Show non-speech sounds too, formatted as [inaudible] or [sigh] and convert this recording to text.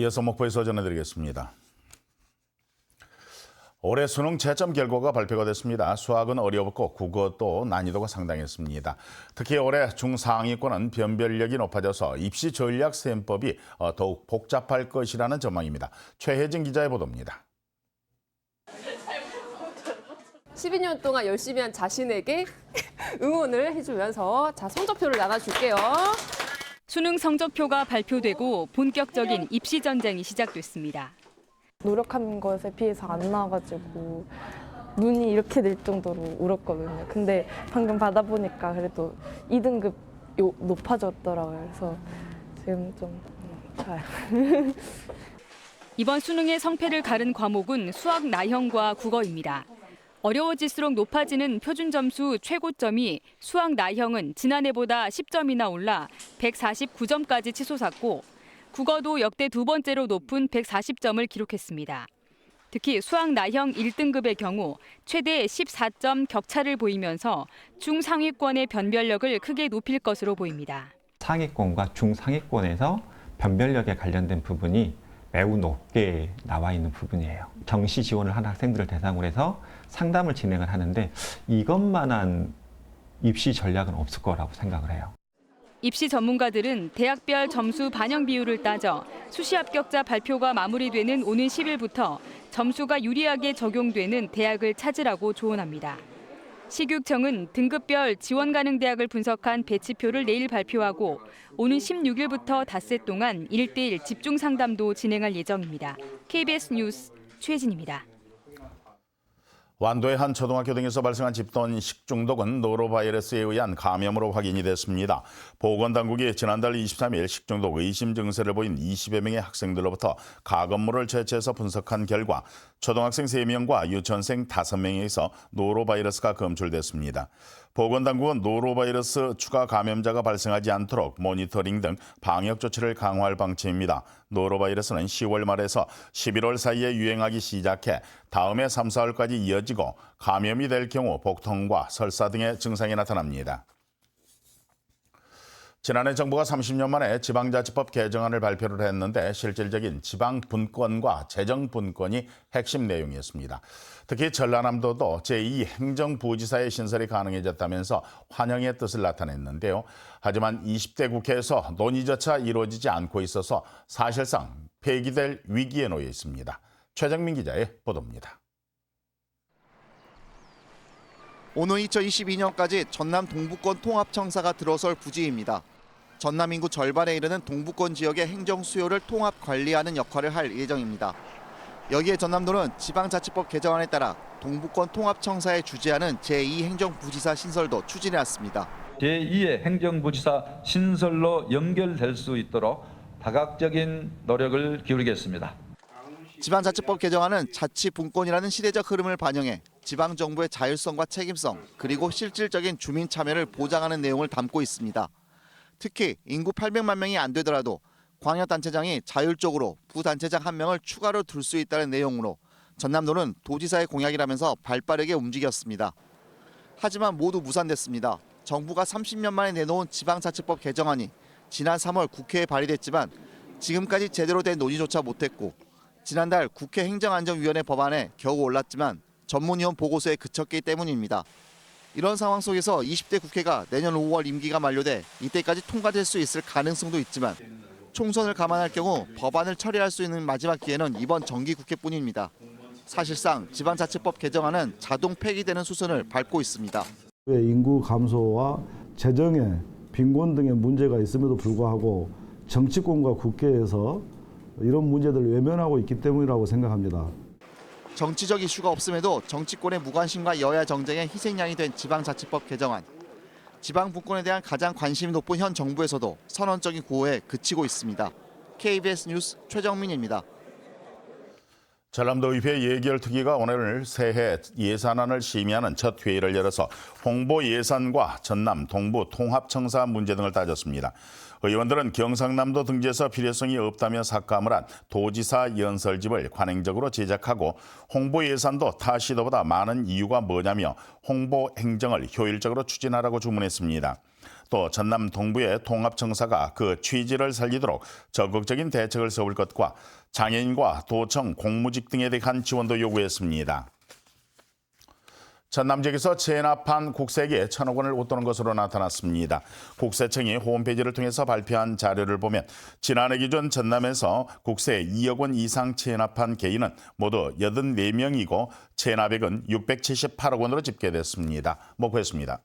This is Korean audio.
이어서 목포에서 전해드리겠습니다. 올해 수능 채점 결과가 발표가 됐습니다. 수학은 어려웠고 국어도 난이도가 상당했습니다. 특히 올해 중상위권은 변별력이 높아져서 입시 전략 셈법이 어, 더욱 복잡할 것이라는 전망입니다. 최혜진 기자의 보도입니다. 12년 동안 열심히 한 자신에게 [laughs] 응원을 해주면서 자 성적표를 나눠줄게요. 수능 성적표가 발표되고 본격적인 입시 전쟁이 시작됐습니다. 노력한 것에 비해서 안 나와가지고 눈이 이렇게 낼 정도로 울었거든요. 근데 방금 받아보니까 그래도 2등급 요 높아졌더라고요. 그래서 지금 좀 음, 좋아요. [laughs] 이번 수능의 성패를 가른 과목은 수학 나형과 국어입니다. 어려워질수록 높아지는 표준 점수 최고점이 수학 나형은 지난해보다 10점이나 올라 149점까지 치솟았고 국어도 역대 두 번째로 높은 140점을 기록했습니다. 특히 수학 나형 1등급의 경우 최대 14점 격차를 보이면서 중상위권의 변별력을 크게 높일 것으로 보입니다. 상위권과 중상위권에서 변별력에 관련된 부분이 매우 높게 나와 있는 부분이에요. 정시 지원을 한 학생들을 대상으로 해서 상담을 진행을 하는데 이것만한 입시 전략은 없을 거라고 생각을 해요. 입시 전문가들은 대학별 점수 반영 비율을 따져 수시 합격자 발표가 마무리되는 오는 10일부터 점수가 유리하게 적용되는 대학을 찾으라고 조언합니다. 시교육청은 등급별 지원 가능 대학을 분석한 배치표를 내일 발표하고 오는 16일부터 닷새 동안 1대1 집중 상담도 진행할 예정입니다. KBS 뉴스 최진입니다. 완도의 한 초등학교 등에서 발생한 집단 식중독은 노로바이러스에 의한 감염으로 확인이 됐습니다. 보건당국이 지난달 23일 식중독 의심 증세를 보인 20여 명의 학생들로부터 가건물을 채취해서 분석한 결과 초등학생 3명과 유치원생 5명에서 노로바이러스가 검출됐습니다. 보건당국은 노로바이러스 추가 감염자가 발생하지 않도록 모니터링 등 방역 조치를 강화할 방침입니다. 노로바이러스는 10월 말에서 11월 사이에 유행하기 시작해 다음해 3, 4월까지 이어지고 감염이 될 경우 복통과 설사 등의 증상이 나타납니다. 지난해 정부가 30년 만에 지방자치법 개정안을 발표를 했는데 실질적인 지방 분권과 재정 분권이 핵심 내용이었습니다. 특히 전라남도도 제2 행정부지사의 신설이 가능해졌다면서 환영의 뜻을 나타냈는데요. 하지만 20대 국회에서 논의조차 이루어지지 않고 있어서 사실상 폐기될 위기에 놓여 있습니다. 최정민 기자의 보도입니다. 오는 2022년까지 전남 동부권 통합청사가 들어설 부지입니다. 전남 인구 절반에 이르는 동부권 지역의 행정 수요를 통합 관리하는 역할을 할 예정입니다. 여기에 전남도는 지방자치법 개정안에 따라 동부권 통합청사에 주재하는 제2행정부지사 신설도 추진해 왔습니다. 제2의 행정부지사 신설로 연결될 수 있도록 다각적인 노력을 기울이겠습니다. 지방자치법 개정안은 자치 분권이라는 시대적 흐름을 반영해 지방 정부의 자율성과 책임성 그리고 실질적인 주민 참여를 보장하는 내용을 담고 있습니다. 특히 인구 800만 명이 안 되더라도 광역단체장이 자율적으로 부단체장 한 명을 추가로 둘 수 있다는 내용으로 전남도는 도지사의 공약이라면서 발빠르게 움직였습니다. 하지만 모두 무산됐습니다. 정부가 30년 만에 내놓은 지방자치법 개정안이 지난 3월 국회에 발의됐지만 지금까지 제대로 된 논의조차 못했고 지난달 국회 행정안전위원회 법안에 겨우 올랐지만 전문위원 보고서에 그쳤기 때문입니다. 이런 상황 속에서 20대 국회가 내년 5월 임기가 만료돼 이때까지 통과될 수 있을 가능성도 있지만 총선을 감안할 경우 법안을 처리할 수 있는 마지막 기회는 이번 정기 국회뿐입니다. 사실상 지방자치법 개정안은 자동 폐기되는 수순을 밟고 있습니다. 인구 감소와 재정의 빈곤 등의 문제가 있음에도 불구하고 정치권과 국회에서 이런 문제들을 외면하고 있기 때문이라고 생각합니다. 정치적 이슈가 없음에도 정치권의 무관심과 여야 정쟁의 희생양이 된 지방자치법 개정안. 지방 분권에 대한 가장 관심이 높은 현 정부에서도 선언적인 구호에 그치고 있습니다. KBS 뉴스 최정민입니다. 전남도 의회 예결특위가 오늘 새해 예산안을 심의하는 첫 회의를 열어서 홍보 예산과 전남 동부 통합청사 문제 등을 따졌습니다. 의원들은 경상남도 등지에서 필요성이 없다며 삭감을 한 도지사 연설집을 관행적으로 제작하고 홍보 예산도 타 시도보다 많은 이유가 뭐냐며 홍보 행정을 효율적으로 추진하라고 주문했습니다. 또 전남 동부의 통합청사가 그 취지를 살리도록 적극적인 대책을 세울 것과 장애인과 도청, 공무직 등에 대한 지원도 요구했습니다. 전남 지역에서 체납한 국세에 천억 원을 웃도는 것으로 나타났습니다. 국세청이 홈페이지를 통해서 발표한 자료를 보면 지난해 기준 전남에서 국세 2억 원 이상 체납한 개인은 모두 84명이고 체납액은 678억 원으로 집계됐습니다. 목포했습니다.